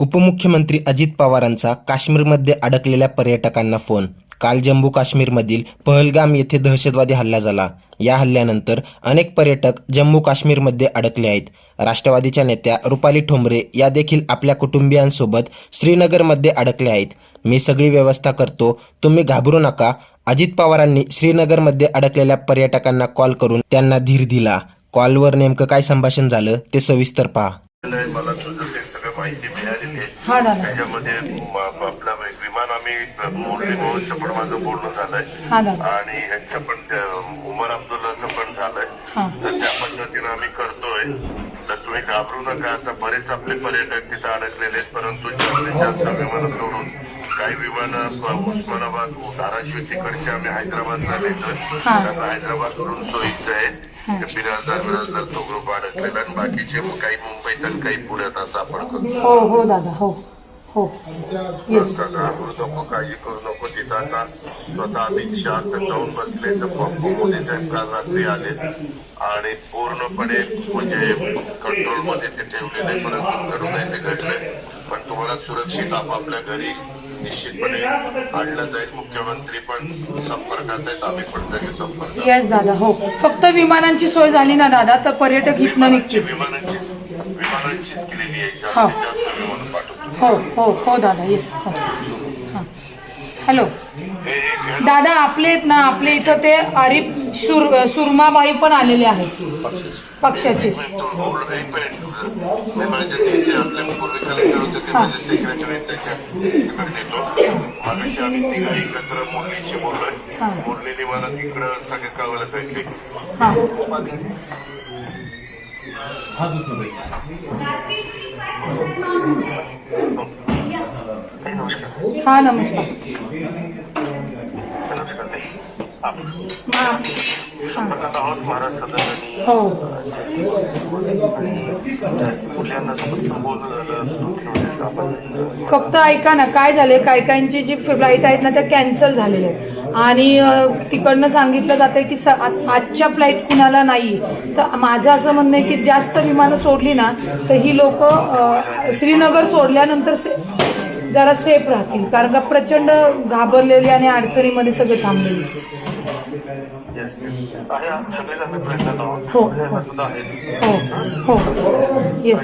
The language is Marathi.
उपमुख्यमंत्री अजित पवारांचा काश्मीरमध्ये अडकलेल्या पर्यटकांना फोन. काल जम्मू काश्मीरमधील पहलगाम येथे दहशतवादी हल्ला झाला. या हल्ल्यानंतर अनेक पर्यटक जम्मू काश्मीरमध्ये अडकले आहेत. राष्ट्रवादीच्या नेत्या रुपाली ठोंबरे या देखील आपल्या कुटुंबियांसोबत श्रीनगरमध्ये अडकल्या आहेत. मी सगळी व्यवस्था करतो. तुम्ही घाबरू नका अजित पवारांनी श्रीनगरमध्ये अडकलेल्या पर्यटकांना कॉल करून त्यांना धीर दिला. कॉलवर नेमकं काय संभाषण झालं ते सविस्तर पहा. माहिती मिळालेली आहे. त्याच्यामध्ये आपलं विमान आम्ही मोडली म्हणूनचं पण माझं बोलणं झालंय. आणि ह्यांचं पण त्या उमर अब्दुल्लाचं पण झालंय. तर त्या पद्धतीनं आम्ही करतोय. तर तुम्ही घाबरू नका. आता बरेच आपले पर्यटक तिथं अडकलेले आहेत. परंतु जास्तीत जास्त विमानं सोडून काही विमानं उस्मानाबाद धाराशिव तिकडचे आम्ही हैदराबादला नेतोय. हा. त्यांना हैदराबाद वरून सोयीचं आहे. बिराजदार बिराजदार तो ग्रुप अडकलेला आणि बाकीचे मग काही मुंबईत आणि काही पुण्यात असं आपण करतो. हो हो दादा हो हो. घाबरू नको काळजी करू नको. तिथं आता स्वतः अमित शहा जाऊन बसले. तर पप्पू मोदी साहेब काल रात्री आले. आणि पूर्णपणे म्हणजे कंट्रोलमध्ये ते ठेवलेले. परंतु घडू नये ते घडलंय पण तुम्हाला सुरक्षित आपापल्या घरी निश्चितपणे आणलं जाईल. मुख्यमंत्री पण संपर्कात आहेत आम्ही पण सगळे संपर्कात येस दादा हो. फक्त विमानांची सोय झाली ना दादा? तर पर्यटक इथनं निघतील विमानांचीच विमानांचीच केलेली आहे हा. जास्तीत जास्त विमान पाठवतो. हो हो हो दादा येस हो. हां. हॅलो हे दादा आपले आहेत ना आपले इथं ते आरिफ सुर सुरमाबाई पण आलेले आहेत. पक्षाचे. पूर्वी कलेक्टर होते ते माझे सेक्रेटरी त्याच्याकडे नेतो मागाशी आम्ही तिघा एकत्र मुरलीशी बोललोय हा. मुरलीने मला तिकडं सगळं कळवायला सांगितले हां हां नमस्कार हां संपर्कात आहोत महाराज सदस्यांनी हो. मुलांना बोलणं झालं आपण फक्त ऐका ना काय झाले काय काहींची जी फ्लाईट आहेत ना त्या कॅन्सल झालेल्या आहेत. आणि तिकडनं सांगितलं जातंय की स आजच्या फ्लाईट कुणाला नाही. तर माझं असं म्हणणं आहे की जास्त विमानं सोडली ना तर ही लोक श्रीनगर सोडल्यानंतर से जरा सेफ राहतील. कारण का प्रचंड घाबरलेली आणि अडचणीमध्ये सगळे थांबलेले. आहे सगळेच आम्ही प्रयत्नात आहोत हो. मुलांना सुद्धा आहे हो हो येस